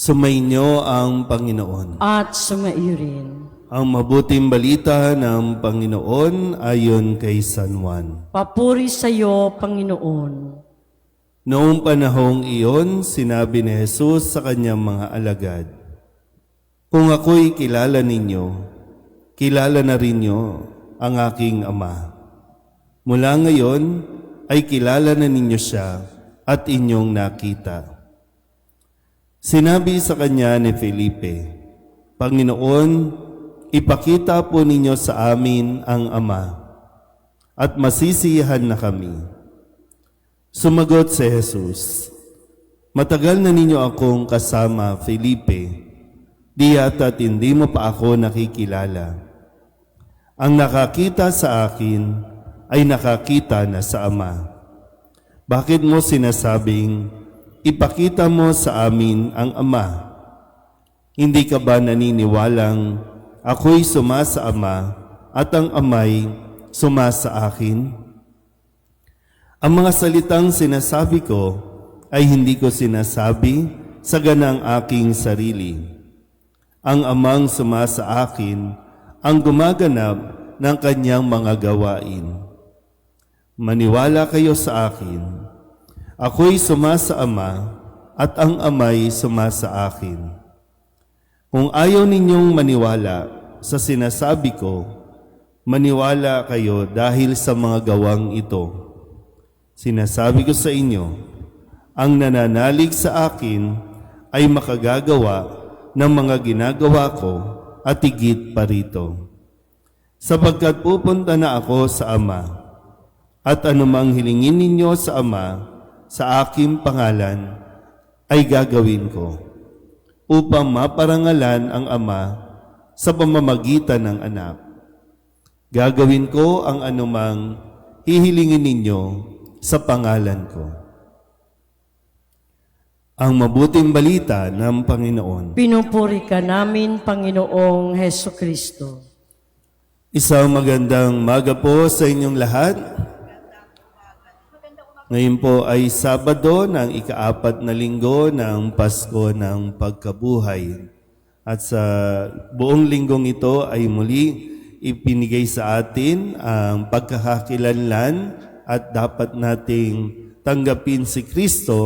Sumainyo ang Panginoon. at sumaiyo rin. Ang mabuting balita ng Panginoon ayon kay San Juan. Papuri sa iyo, Panginoon. Noong panahong iyon, sinabi ni Jesus sa kanyang mga alagad, Kung ako'y kilala ninyo, kilala na rin niyo ang aking Ama. Mula ngayon ay kilala na ninyo siya at inyong nakita. Sinabi sa kanya ni Felipe, Panginoon, ipakita po ninyo sa amin ang Ama at masisiyahan na kami. Sumagot si Jesus, Matagal na ninyo akong kasama, Felipe. Di yata't hindi mo pa ako nakikilala. Ang nakakita sa akin ay nakakita na sa Ama. Bakit mo sinasabing, ipakita mo sa amin ang Ama? Hindi ka ba naniniwalang ako'y suma sa Ama at ang Ama'y suma sa akin? Ang mga salitang sinasabi ko ay hindi ko sinasabi sa ganang aking sarili. Ang amang suma sa akin ang gumaganap ng kanyang mga gawain. Maniwala kayo sa akin. Ako'y suma sa Ama at ang Ama'y suma sa akin. Kung ayaw ninyong maniwala sa sinasabi ko, maniwala kayo dahil sa mga gawang ito. Sinasabi ko sa inyo, ang nananalig sa akin ay makagagawa ng mga ginagawa ko at higit pa rito. Sapagkat pupunta na ako sa Ama, at anumang hilingin ninyo sa Ama sa aking pangalan ay gagawin ko, upang maparangalan ang Ama sa pamamagitan ng anak. Gagawin ko ang anumang hihilingin ninyo sa pangalan ko. Ang mabuting balita ng Panginoon. Pinupuri ka namin, Panginoong Heso Kristo. Isang magandang maga po sa inyong lahat. Ngayon po ay Sabado ng ikaapat na linggo ng Pasko ng Pagkabuhay. At sa buong linggong ito ay muli ipinigay sa atin ang pagkakakilanlan at dapat nating tanggapin si Kristo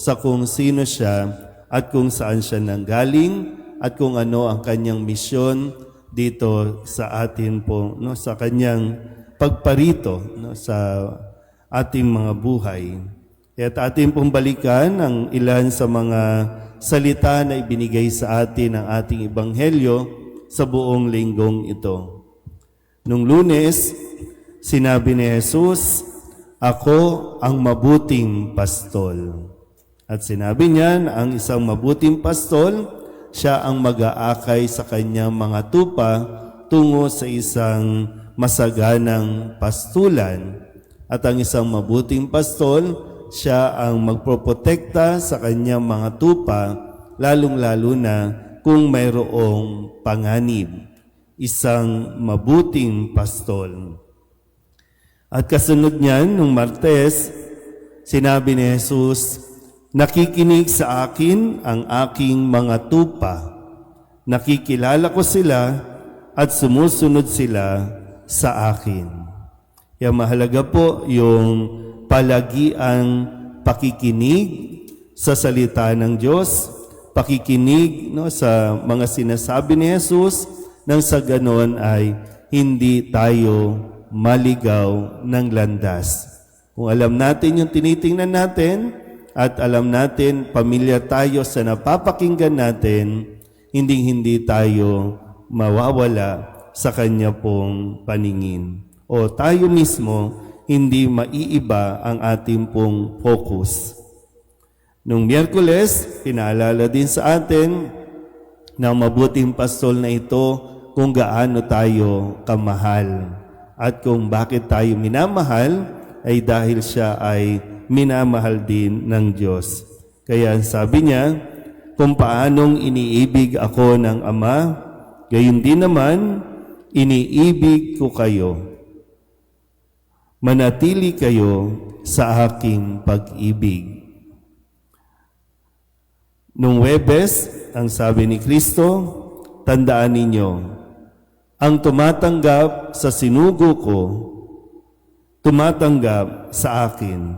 sa kung sino siya at kung saan siya nanggaling at kung ano ang kanyang misyon dito sa atin po no sa kanyang pagparito no sa ating mga buhay. Kaya ating pong balikan ang ilan sa mga salita na ibinigay sa atin ng ating ebanghelyo sa buong linggong ito. Nung lunes, sinabi ni Jesus, Ako ang mabuting pastol. At sinabi niya ang isang mabuting pastol, siya ang mag-aakay sa kanyang mga tupa tungo sa isang masaganang pastulan. At ang isang mabuting pastol, siya ang magproprotekta sa kanyang mga tupa, lalong-lalo na kung mayroong panganib. Isang mabuting pastol. At kasunod niyan, nung Martes, sinabi ni Jesus, Nakikinig sa akin ang aking mga tupa. Nakikilala ko sila at sumusunod sila sa akin. Kaya mahalaga po yung palagiang pakikinig sa salita ng Diyos, pakikinig no, sa mga sinasabi ni Jesus, nang sa ganon ay hindi tayo maligaw ng landas. Kung alam natin yung tinitingnan natin, at alam natin, pamilya tayo sa napapakinggan natin, hindi-hindi tayo mawawala sa Kanya pong paningin. O tayo mismo, hindi maiiba ang ating pong focus. Nung Miyerkules, pinaalala din sa atin ng mabuting pastol na ito kung gaano tayo kamahal. At kung bakit tayo minamahal, ay dahil siya ay minamahal din ng Diyos. Kaya sabi niya, kung paanong iniibig ako ng Ama, gayon din naman, iniibig ko kayo. Manatili kayo sa aking pag-ibig. Nung Webes, ang sabi ni Kristo, tandaan ninyo, ang tumatanggap sa sinugo ko, tumatanggap sa akin.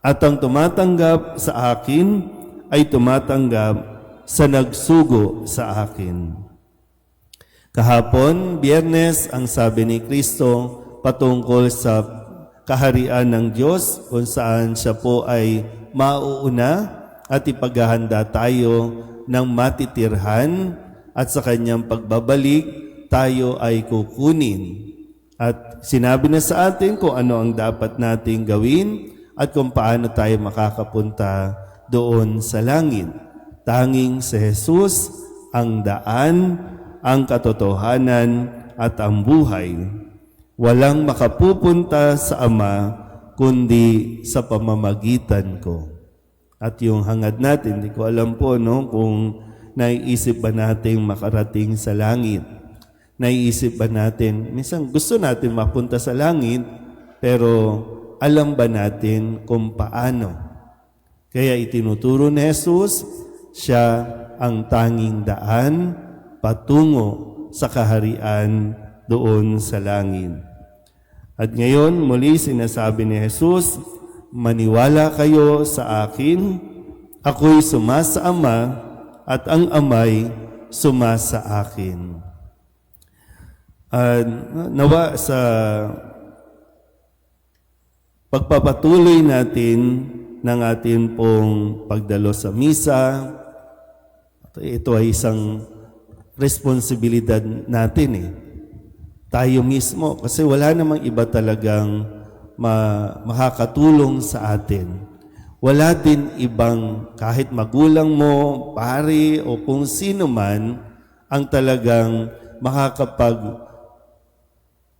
At ang tumatanggap sa akin ay tumatanggap sa nagsugo sa akin. Kahapon, biyernes, ang sabi ni Kristo patungkol sa kaharian ng Diyos kung saan siya po ay mauuna at ipaghahanda tayo ng matitirhan at sa kanyang pagbabalik tayo ay kukunin. At sinabi na sa atin kung ano ang dapat nating gawin at kung paano tayo makakapunta doon sa langit. Tanging si Jesus ang daan, ang katotohanan at ang buhay. Walang makapupunta sa Ama kundi sa pamamagitan ko. At yung hangad natin, hindi ko alam po no, kung naiisip ba nating makarating sa langit. Naiisip ba natin, minsan gusto natin mapunta sa langit, pero alam ba natin kung paano? Kaya itinuturo ni Jesus, siya ang tanging daan patungo sa kaharian doon sa langit. At ngayon, muli sinasabi ni Jesus, maniwala kayo sa akin, ako'y sumasa Ama at ang Ama'y sumasa akin. At nawa sa pagpapatuloy natin ng ating pong pagdalo sa misa, ito ay isang responsibilidad natin eh. Tayo mismo, kasi wala namang iba talagang ma- makakatulong sa atin. Wala din ibang kahit magulang mo, pare o kung sino man ang talagang makakapag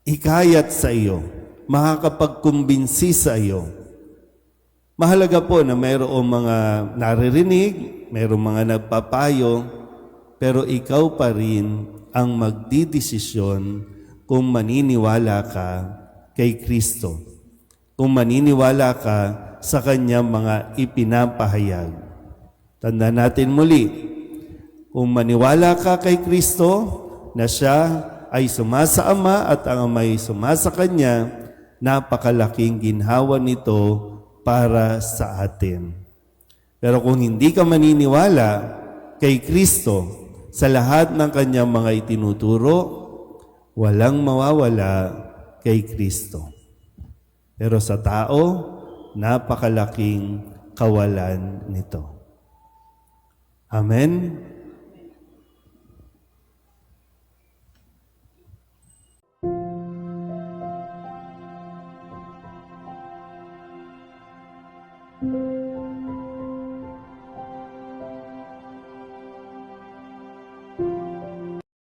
hikayat sa iyo, makakapagkumbinsi sa iyo. Mahalaga po na mayroong mga naririnig, mayroong mga nagpapayo, pero ikaw pa rin ang magdidesisyon kung maniniwala ka kay Kristo. Kung maniniwala ka sa kanyang mga ipinapahayag. Tanda natin muli, kung maniwala ka kay Kristo na siya ay sumasa Ama at ang Ama ay sumasa Kanya, napakalaking ginhawa nito para sa atin. Pero kung hindi ka maniniwala kay Kristo sa lahat ng Kanyang mga itinuturo, walang mawawala kay Kristo. Pero sa tao, napakalaking kawalan nito. Amen?